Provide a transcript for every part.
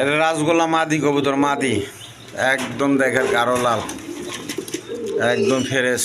এটা রাসগোল্লা মাদি কবুতর মাদি। একদম দেখেন কারও লাল। একদম ফ্রেশ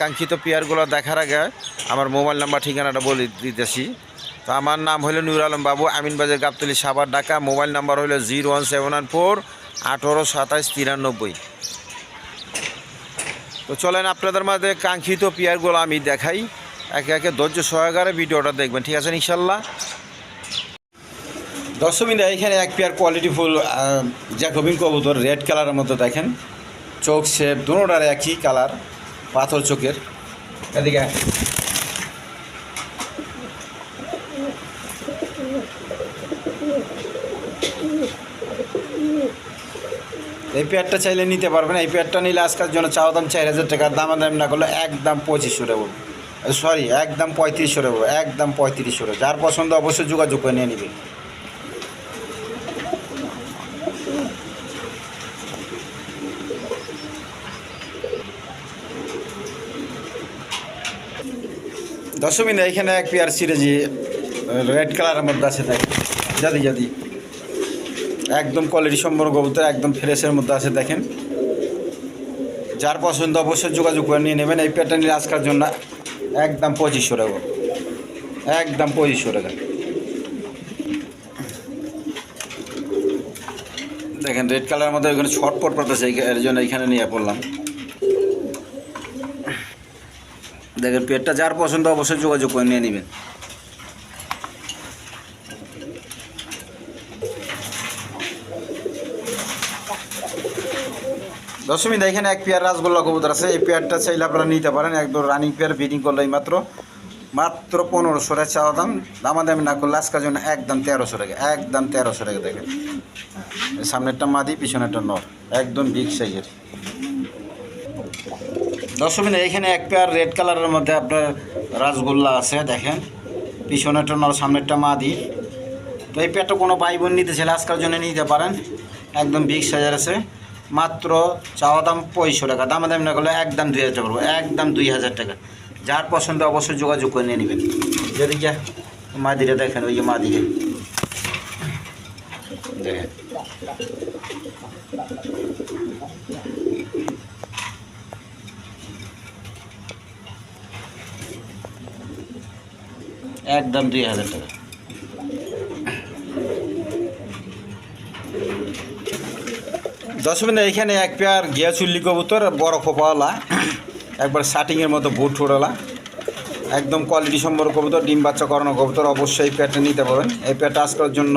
কাঙ্ক্ষিত পেয়ারগুলো দেখার আগে আমার মোবাইল নাম্বার ঠিকানাটা বলে দিতেছি। তো আমার নাম হলো নুর আলম বাবু, আমিনবাজার গাবতলি সাভার, ঢাকা। মোবাইল নাম্বার হলো zero one seven one four আঠেরো সাতাশ তিরানব্বই। তো চলেন আপনাদের মাঝে কাঙ্ক্ষিত পেয়ারগুলো আমি দেখাই। একে একে ধৈর্য সহকারে ভিডিওটা দেখবেন, ঠিক আছে ইনশাল্লাহ? দর্শকবিন্দা এখানে এক পেয়ার কোয়ালিটি ফুল জ্যাকবিন কবুতর রেড কালারের মতো দেখেন। চোখ শেপ দুটার একই কালার পাথর চোখের। এদিকে এই পেয়ারটা চাইলে নিতে পারবেন এই পেয়ারটা নিলে আজকের জন্য চাওয়া দাম চার হাজার টাকা, দাম দাম না করলে একদম পঁচিশশো টাকা সরি একদম পঁয়ত্রিশশো টাকা একদম পঁয়ত্রিশশো টাকা যার পছন্দ অবশ্যই যোগাযোগ করে নিয়ে নেবেন দশমিন এখানে এক পেয়ার সিরেজি রেড কালারের মধ্যে আছে দেখেন যাদি যাদি একদম কোয়ালিটি সম্পন্ন কবুতর, একদম ফ্রেশের মধ্যে আছে, দেখেন। যার পছন্দ অবশ্যই যোগাযোগ করে নিয়ে নেবেন। এই পেয়ারটা নিয়ে আজকের জন্য একদম পঁচিশশো টাকা। একদম পঁচিশশো টাকা। দেখেন রেড কালারের মধ্যে ওইখানে ছটপট পড়তেছে এর জন্য এখানে নিয়ে পড়লাম। দেখেন, পেটটা যার পছন্দ, অবশ্যই যোগাযোগ করে নিয়ে নেবেন। দশমী এখানে এক পেয়ার রাসগোল্লা কবুতর আছে। এই পেয়ারটা চাইলে আপনারা নিতে পারেন। একদম রানিং পেয়ার বিডিং করলে মাত্র মাত্র পনেরোশো টাকা চাওয়া দাম। দামাদামি না করলে আজকের জন্য একদম তেরোশো টাকা, একদম তেরোশো টাকা দেখেন। সামনেরটা মাদি, পিছনেরটা নর। একদম বিগ সাইজের দর্শক এখানে এক পেয়ার রেড কালারের মধ্যে আপনার রাসগোল্লা আছে, দেখেন। পিছনেরটা নর সামনেরটা মাদি। তো এই পেয়ারটা কোনো ভাই বোন নিতে চাইলে আজকের জন্য নিতে পারেন। একদম বিগ সাইজের আছে। মাত্র চাওয়া দাম পঁয়ষো টাকা। দামে দাম না করলে একদম দুই হাজার করব একদম দুই হাজার টাকা। যার পছন্দ অবশ্যই যোগাযোগ করে নিয়ে নেবেন। যদি যা মাদিরে দেখেন, ওই যে মাদিরে দেখেন। একদম দুই হাজার টাকা। দশমিন এখানে এক পেয়ার গিয়া চুল্লি কবুতর বড় খোপাওয়ালা। একবার শার্টিংয়ের মতো বুট ঠোড়ালা একদম কোয়ালিটি সম্পর্ক কবুতর ডিম বাচ্চা করানো কবুতর অবশ্যই এই পেয়ারটা নিতে পারবেন। এই পেয়ারটা আজকের জন্য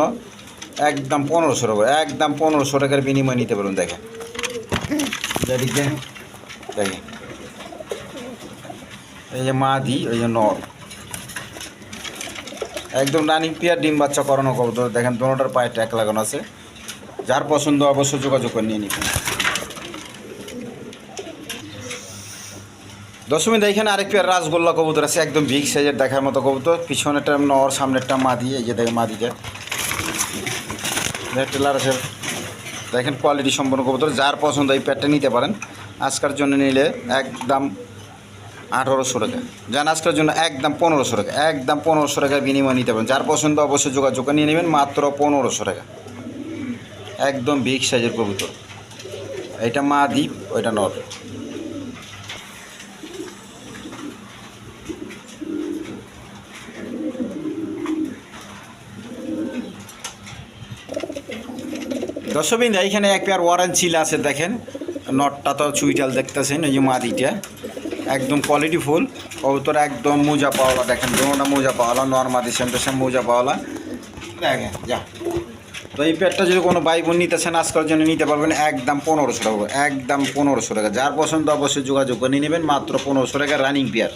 একদম পনেরোশো টাকা একদম পনেরোশো টাকার বিনিময় নিতে পারবেন দেখেন। দেখেন। এই যে মা দি ওই যে নর। একদম রানিং পেয়ার ডিম বাচ্চা করানো কবুতর দেখেন, দোনোটার পায়ে ট্যাক লাগানো আছে। যার পছন্দ অবশ্যই যোগাযোগ করে নিয়ে নিবেন। দশমী দেখেন আরেক পেয়ার রাসগোল্লা কবুতর আছে, একদম বিগ সাইজের দেখার মতো কবুতর। পিছনেরটা নর সামনেরটা মাদি, এই যে দেখে মাদিটা। টেলার আছে। দেখেন কোয়ালিটি সম্পন্ন কবুতর, যার পছন্দ এই প্যাডটা নিতে পারেন। আজকার জন্য নিলে একদম আঠারোশো টাকা। যান, আজকের জন্য একদম পনেরোশো টাকা, একদম পনেরোশো টাকার বিনিময় নিতে পারেন। যার পছন্দ অবশ্যই যোগাযোগ নিয়ে নেবেন, মাত্র পনেরোশো টাকা। একদম বিগ সাইজের কবুতর। এটা মা দ্বীপ, ওইটা নর। দর্শকবিন্দু এইখানে এক পেয়ার ওয়ারেন্ট চিল আছে, দেখেন। নটটা তো চুইটাল দেখতেছেন, এই যে মাদিটা একদম কোয়ালিটি ফুল। কবুতর একদম মোজা পাওয়ালা, দেখেন দোনোটা মোজা পাওয়ালা নর্মাদি দিচ্ছেন তো সেম মোজা পাওয়ালা। দেখেন, যা। তো এই প্যাডটা যদি কোনো বাইক বোন চান আজকাল জন্য নিতে পারবেন একদম পনেরোশো টাকা। একদম পনেরোশো টাকা। যার পছন্দ অবশ্যই যোগাযোগ করে নিয়ে নেবেন, মাত্র পনেরোশো টাকা রানিং পেয়ার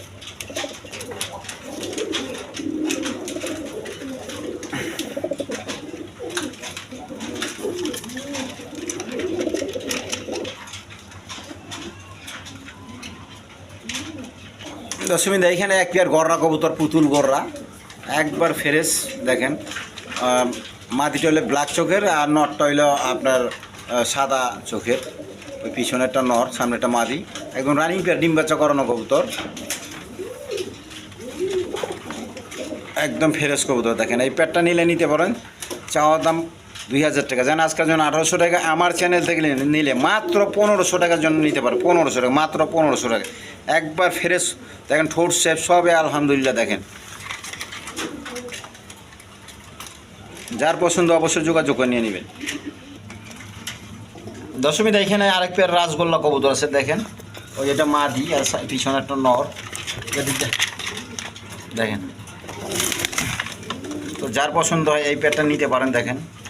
দশমিন এইখানে এক পেয়ার গররা কবুতর, পুতুল গররা। একবার ফ্রেশ, দেখেন। মাটিটা হলে ব্ল্যাক চোখের আর নটটা হইল আপনার সাদা চোখের। ওই পিছনে পিছনেরটা নর সামনেটা মাদি। একদম রানিং পেয়ার ডিম বাচ্চা করানো কবুতর। একদম ফ্রেশ কবুতর, দেখেন। এই পেয়ারটা নিলে নিতে পারেন। চাওয়ার দাম দুই হাজার টাকা। জানেন আজকের জন্য আঠারোশো টাকা আমার চ্যানেল থেকে নিলে- মাত্র পনেরোশো টাকার জন্য নিতে পারে, পনেরোশো টাকা, মাত্র পনেরোশো টাকা। একবার ফ্রেশ দেখেন ঠোঁট শেপ সবে আলহামদুলিল্লাহ, দেখেন। যার পছন্দ অবশ্যই যোগাযোগ করে নিয়ে নেবেন। দশমীতে এখানে আরেক পেয়ার রাসগোল্লা কবুতর আছে, দেখেন। ওই এটা মাদি, আর পিছনে একটা নর। দেখেন। তো যার পছন্দ হয় এই পেয়ারটা নিতে পারেন, দেখেন।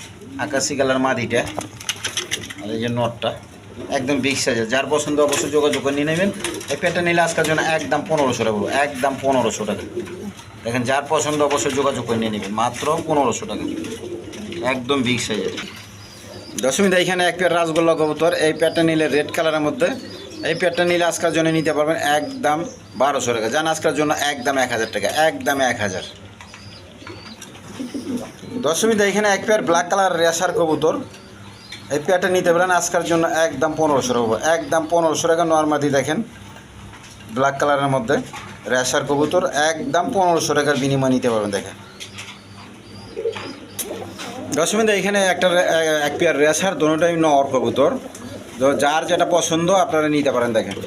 আকাশি কালার মাদিটা আর এই যে নটটা একদম বিগ সাইজের যার পছন্দ অবশ্যই যোগাযোগ করে নিয়ে নেবেন। এই পেয়ারটা নিলে আজকের জন্য একদম পনেরোশো টাকা পড়বে, একদম পনেরোশো টাকা। দেখেন যার পছন্দ অবশ্যই যোগাযোগ করে নিয়ে নেবেন। মাত্র পনেরোশো টাকা। একদম বিগ সাইজের দশমীতে এখানে এক পেয়ার রাসগোল্লা কবুতর। এই পেয়ারটা নিলে রেড কালারের মধ্যে। এই পেয়ারটা নিলে আজকের জন্য নিতে পারবেন একদম বারোশো টাকা। জান আজকের জন্য একদম এক হাজার টাকা। একদম এক হাজার। দশমীতে এখানে এক পেয়ার ব্ল্যাক কালার রেশার কবুতর। এই পেয়ারটা নিতে পারেন, আজকের জন্য একদম পনেরোশো টাকা। একদম পনেরোশো টাকা নর্মাদি দেখেন ব্ল্যাক কালারের মধ্যে রেশার কবুতর, একদম পনেরোশো টাকার বিনিময় নিতে পারবেন, দেখেন। দশমীতে এখানে একটা এক পেয়ার রেশার দোনোটাই নর কবুতর। তো যার যেটা পছন্দ, আপনারা নিতে পারেন, দেখেন।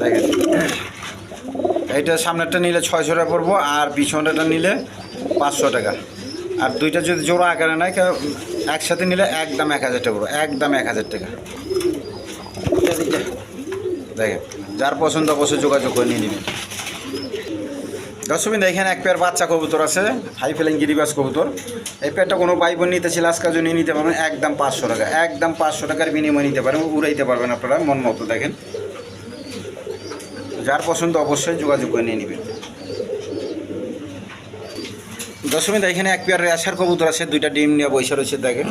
দেখেন। এইটা সামনেরটা নিলে ছয়শো টাকা পড়ব, আর পিছনেরটা নিলে পাঁচশো টাকা। আর দুইটা যদি জোড়া আকারে নেয় একসাথে নিলে একদম এক হাজার টাকা পড়ব, একদম এক হাজার টাকা। দেখেন, যার পছন্দ অবশ্যই যোগাযোগ করে নিয়ে নেবেন। দর্শকবিন্দু, এখানে এক পেয়ার বাচ্চা কবুতর আছে হাই ফেলেন গিরিবাস কবুতর। এই পেয়ারটা কোনো ভাই বোন নিতে ছিল আজকাল জন্য নিতে পারবেন, একদম পাঁচশো টাকা, একদম পাঁচশো টাকার বিনিময় নিতে পারেন উড়াইতে পারবেন আপনারা, মন মতো দেখেন। যার পছন্দ অবশ্যই যোগাযোগ করে নিয়ে নেবেন। দশমীতে এখানে এক পেয়ার রেশার কবুতর আছে, দুইটা ডিম নিয়ে বৈশা রয়েছে দেখেন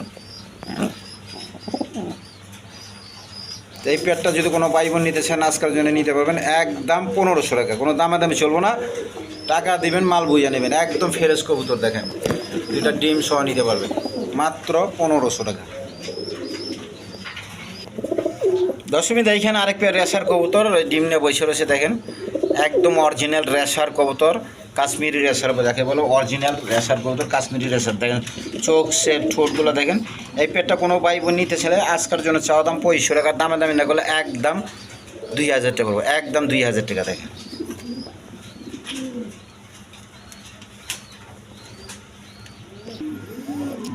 এই পেয়ারটা যদি কোনো ভাই বোন নিতে চান আজকাল জন্য নিতে পারবেন একদম পনেরোশো টাকা। কোনো দামে দামে চলবো না। টাকা দিবেন, মাল বুঝে নেবেন। একদম ফ্রেশ কবুতর দেখেন। দুইটা ডিম সহ নিতে পারবেন। মাত্র পনেরোশো টাকা। দশমীতে এইখানে আরেক পেয়ার রেশার কবুতর ডিম নিয়ে বসে রয়েছে দেখেন। একদম অরিজিনাল রেশার কবুতর, কাশ্মীরি রেশার যাকে বলো অরিজিনাল রেশার কবুতর, কাশ্মীরি রেশার দেখেন, চোখ সে ঠোঁটগুলো দেখেন। এই পেটটা কোনো ভাই বোন নিতে ছেলে আজকের জন্য চাওয়া দাম পঁয়ষট্টি টাকার দামে দামি না করলে একদম দুই হাজার টাকা পড়ব একদম দুই হাজার টাকা দেখেন।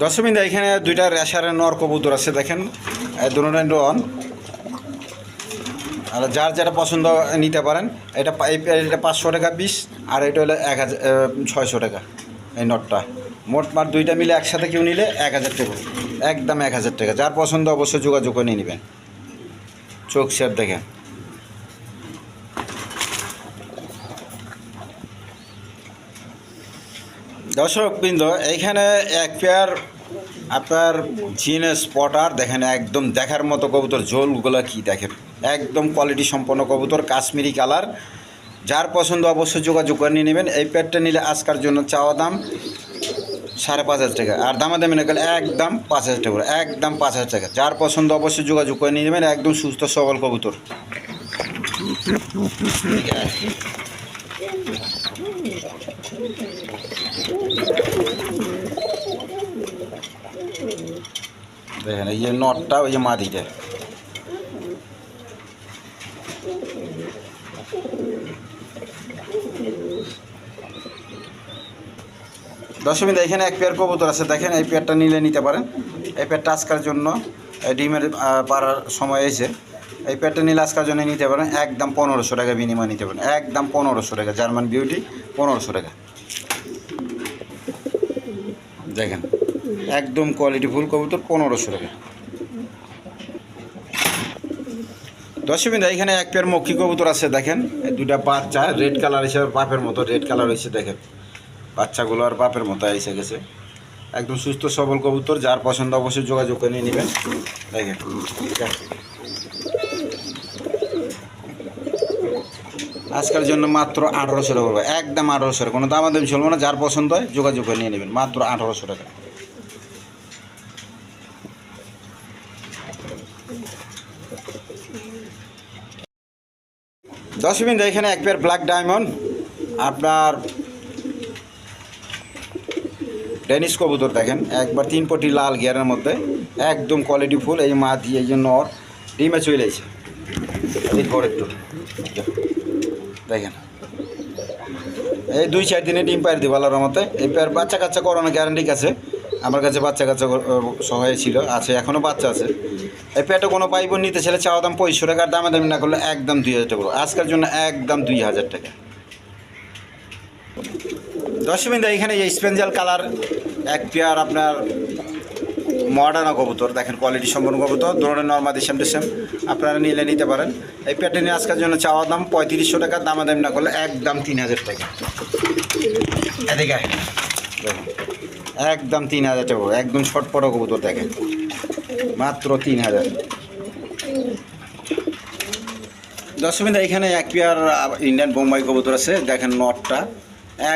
দশমিন এখানে দুইটা রেশারের নর কবুতর আছে দেখেন দুটোটাই রন। আর যার যেটা পছন্দ নিতে পারেন, এটা এটা পাঁচশো টাকা পিস, আর এটা হলো এক হাজার ছয়শো টাকা, এই নটটা মোট মার দুইটা মিলে একসাথে কেউ নিলে এক হাজার টাকা, একদম এক হাজার টাকা। যার পছন্দ অবশ্যই যোগাযোগ করে নিয়ে নেবেন। চোখ শেপ দেখেন। দর্শক বৃন্দ, এইখানে এক পেয়ার আপনার জিনে স্পটার দেখেন একদম দেখার মতো কবুতর, ঝোলগুলো কি দেখেন? একদম কোয়ালিটি সম্পন্ন কবুতর, কাশ্মীরি কালার যার পছন্দ অবশ্যই যোগাযোগ করে নিয়ে নেবেন। এই পেয়ারটা নিলে আজকার জন্য চাওয়া দাম সাড়ে পাঁচ হাজার টাকা। আর দামাদামি না গেলে একদম পাঁচ হাজার টাকা একদম পাঁচ হাজার টাকা। যার পছন্দ অবশ্যই যোগাযোগ করে নিয়ে নেবেন। একদম সুস্থ সবল কবুতর। দেখেন, এই যে নটটা ওই যে মাদিটা। দশমীতে এখানে এক পেয়ার কবুতর আছে, দেখেন এই পেয়ারটা নিলে নিতে পারেন। এই পেয়ারটা আজকার জন্য ডিমের পাড়ার সময় এসে এই পেয়ারটা নিলে আজকার জন্য নিতে পারেন। একদম পনেরোশো টাকা বিনিময় নিতে পারেন। একদম পনেরোশো টাকা, জার্মান বিউটি, পনেরোশো টাকা। দেখেন, একদম কোয়ালিটি ফুল কবুতর, পনেরোশো টাকা। দশমিন এখানে এক পেয়ার মক্ষী কবুতর আছে, দেখেন। দুটা বাচ্চা রেড কালার হিসেবে বাপের মতো রেড কালার হয়েছে, দেখেন। বাচ্চাগুলো আর বাপের মতো এসে গেছে। একদম সুস্থ, সবল কবুতর, যার পছন্দ অবশ্যই যোগাযোগ করে নিয়ে নেবেন। দেখেন, আজকের জন্য মাত্র আঠারোশো টাকা পড়বে। একদম আঠারোশো টাকা। কোনো দামাদামি চলবে না, যার পছন্দ হয় যোগাযোগ করে নিয়ে নেবেন। মাত্র আঠারোশো টাকা। দশ মিনিট এখানে এক পেয়ার ব্ল্যাক ডায়মন্ড আপনার ডেনিস কবুতর দেখেন, একবার তিন পটি লাল গিয়ারের মধ্যে, একদম কোয়ালিটি ফুল, এই মা দিয়ে, এই জন্য ওর ডিমে চলে এসে এই ঘর একটু, দেখেন। এই দুই চার দিনে ডিম পায়ের দিব আল্লাহর মতে এই পেয়ার বাচ্চা কাচ্চা করানো গ্যারান্টি আছে। আমার কাছে বাচ্চা কাচ্চা সহায় ছিল, আছে এখনও বাচ্চা আছে। এই পেয়ারটা কোনো পাইব নিতে ছেলে চাওয়া দাম পঁয়ষট্টি টাকার দামে দামি না করলে একদম দুই হাজার টাকা। আজকের জন্য একদম দুই হাজার টাকা। দশমিন এখানে এই স্পেঞ্জাল কালার, এক পেয়ার আপনার মডার্ন কবুতর, দেখেন কোয়ালিটি সম্পন্ন কবুতর, ধরনের নর্মাদি সেম টু আপনারা নিলে নিতে পারেন। এই পেয়ারটা নিয়ে আজকের জন্য চাওয়া দাম পঁয়ত্রিশশো টাকা দামা দাম না করলে একদম তিন হাজার টাকা। এদিকে একদম তিন হাজার টাকা একদম ছটপট কবুতর দেখেন। মাত্র তিন হাজার। দশমিন এখানে এক পেয়ার ইন্ডিয়ান বোম্বাই কবুতর আছে, দেখেন নটটা।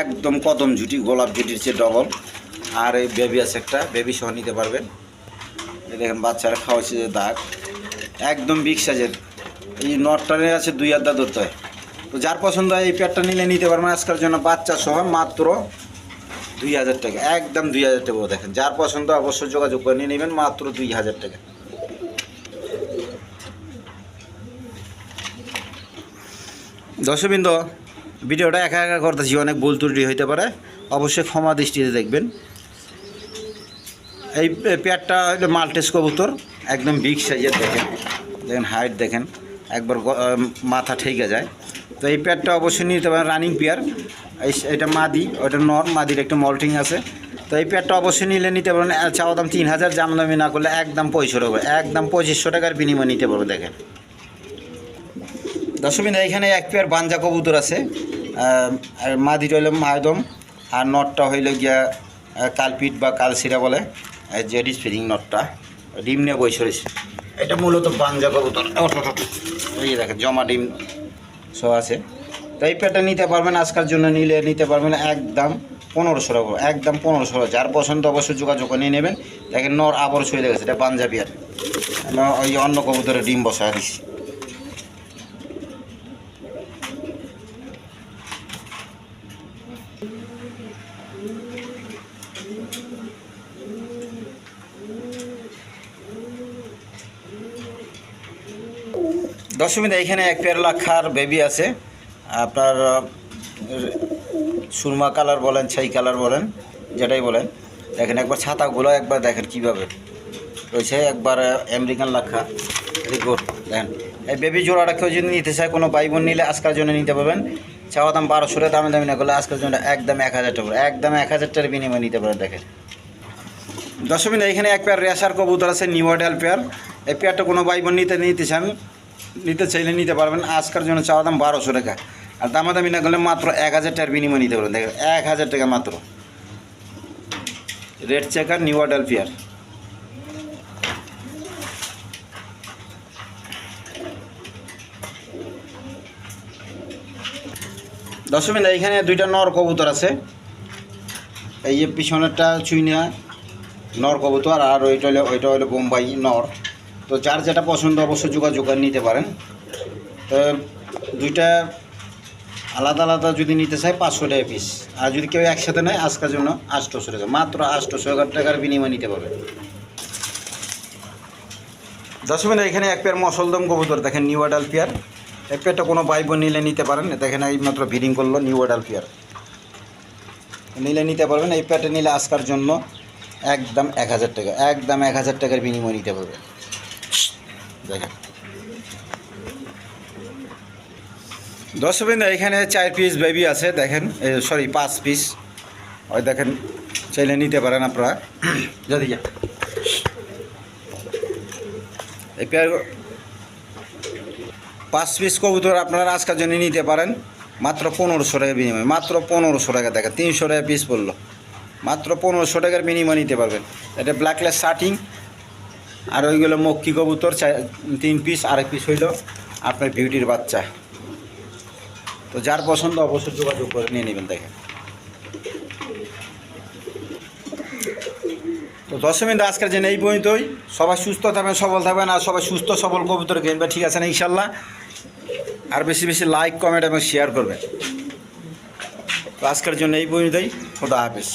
একদম কদম ঝুটি, গোলাপ ঝুটির চেয়ে ডবল। আর এই বেবি আছে একটা বেবি সহ নিতে পারবেন। দেখেন, বাচ্চারা খাওয়াচ্ছে যে দাগ। একদম বিগ সাইজের এই নটটা নিয়ে আছে, দুই আধা ধরতে হয়। তো যার পছন্দ হয় এই পেয়ারটা নিলে নিতে পারবেন। আজকের জন্য বাচ্চা সহ মাত্র দুই হাজার টাকা। একদম দুই হাজার টাকা। দেখেন, যার পছন্দ অবশ্যই যোগাযোগ করে নিয়ে নেবেন, মাত্র দুই হাজার টাকা। দর্শকবৃন্দ ভিডিওটা একা একা করতেছি অনেক ভুল ত্রুটি হইতে পারে। অবশ্যই ক্ষমা দৃষ্টিতে দেখবেন। এই পেয়ারটা হলো মাল্টেস কবুতর একদম বিগ সাইজের দেখেন। দেখেন হাইট দেখেন একবার মাথা ঠেকে যায়। তো এই পেয়ারটা অবশ্যই নিতে পারেন রানিং পেয়ার। এটা মাদি ওটা নর মাদির একটু মল্টিং আছে। তো এই পেয়ারটা অবশ্যই নিলে নিতে আহ, চাওয়া দাম তিন হাজার জামদামি না করলে একদম পঁয়ষট্টি হবে একদম পঁচিশশো টাকার বিনিময় নিতে পারবে দেখেন। দশমিন এখানে এক পেয়ার বাঞ্জা কবুতর আছে। মাদিটা হইল মায়দম, আর নটটা হইল গিয়া কালপিট বা কালসিরা বলে, এই যে স্পিরিং নটটা। ডিম নিয়ে বই সরেছে এটা মূলত বাঞ্জা কবুতর। দেখেন, জমা ডিম সব আছে। তো এই পেয়ারটা নিতে পারবেন, আজকাল জন্য নিলে নিতে পারবেন একদম পনেরোশো টাকা একদম পনেরোশো টাকা যার পছন্দ অবশ্যই যোগাযোগ নিয়ে নেবেন। দেখেন নর আবার চলে গেছে, এটা পাঞ্জাবি আর ওই অন্য কবুতরের ডিম বসা দিছি। দশমীতে এখানে এক পেয়ার লাখার বেবি আছে। আপনার সুরমা কালার বলেন, ছাই কালার বলেন, যেটাই বলেন। দেখেন, একবার ছাতাগুলো একবার দেখেন কীভাবে। রয়েছে একবার আমেরিকান লাখা। ভেরি গুড দেখেন। এই বেবি জোড়াটা কেউ যদি নিতে চায়, কোনো ভাই বোন নিলে আজকের জন্য নিতে পারবেন। চাওয়া দাম বারোশো টাকা, দামে দামি না করলে আজকের জন্য একদম এক হাজার টাকা। একদম এক হাজার টাকার বিনিময় নিতে পারেন, দেখেন। দশমিন এখানে এক পেয়ার রেশার কবুতর আছে, নিউ মডেল পেয়ার। এই পেয়ারটা কোনো ভাই বোন নিতে নিতে চান নিতে চাইলে নিতে পারবেন। আজকের জন্য চাওয়া দাম বারোশো টাকা। আর দামাদামি না করলে মাত্র এক হাজার টাকার বিনিময় নিতে পারবেন। দেখেন, এক হাজার টাকা মাত্র। Red checker new model pair দশমিন এইখানে দুইটা নর কবুতর আছে। এই যে পিছনেরটা চুইনা নর কবুতর, আর ওইটা হলো ওইটা হলো বোম্বাই নর। তো যার যেটা পছন্দ অবশ্যই যোগাযোগ করে নিতে পারেন। তো দুইটা আলাদা আলাদা যদি নিতে চায় পাঁচশো টাকা পিস আর যদি কেউ একসাথে নেয়, আজকের জন্য আটশোশো টাকা। মাত্র আটশোশো টাকার বিনিময় নিতে পারবে। দশ মিনিট এখানে এক পেয়ার মসলদম কবুতর। দেখেন নিউ আডাল পেয়ার এক পেয়ারটা কোনো ভাই বোন নিলে নিতে পারেন। দেখেন এই মাত্র ভিডিং করল নিউ আডাল পেয়ার নিলে নিতে পারবেন। এই প্যাটে নিলে আজকার জন্য একদম এক হাজার টাকা, একদম এক হাজার টাকার বিনিময় নিতে পারবেন দর্শকবৃন্দ এখানে চার পিস বেবি আছে দেখেন সরি পাঁচ পিস ওই দেখেন চাইলে নিতে পারেন আপনারা। যদি এই পেয়ার পাঁচ পিস কবুতর আপনারা আজকের জন্য নিতে পারেন মাত্র পনেরোশো টাকা বিনিময়। মাত্র পনেরোশো টাকা দেখেন তিনশো টাকা পিস পড়ল মাত্র পনেরোশো টাকার বিনিময় নিতে পারবেন। এটা ব্ল্যাকলেস শার্টিং আর ওইগুলো মক্কি কবুতর তিন পিস আরেক পিস হইল আপনার বিউটির বাচ্চা। তো যার পছন্দ অবশ্যই যোগাযোগ করে নিয়ে নেবেন দেখেন। তো দশ মিনিট আজকের জন্য এই পর্যন্তই। সবাই সুস্থ থাকবেন, সবল থাকবেন, আর সবাই সুস্থ, সবল কবুতর কিনবে ঠিক আছে না, ইনশাল্লাহ? আর বেশি বেশি লাইক কমেন্ট এবং শেয়ার করবেন। তো আজকের জন্য এই পর্যন্তই। খোদা হাফেজ।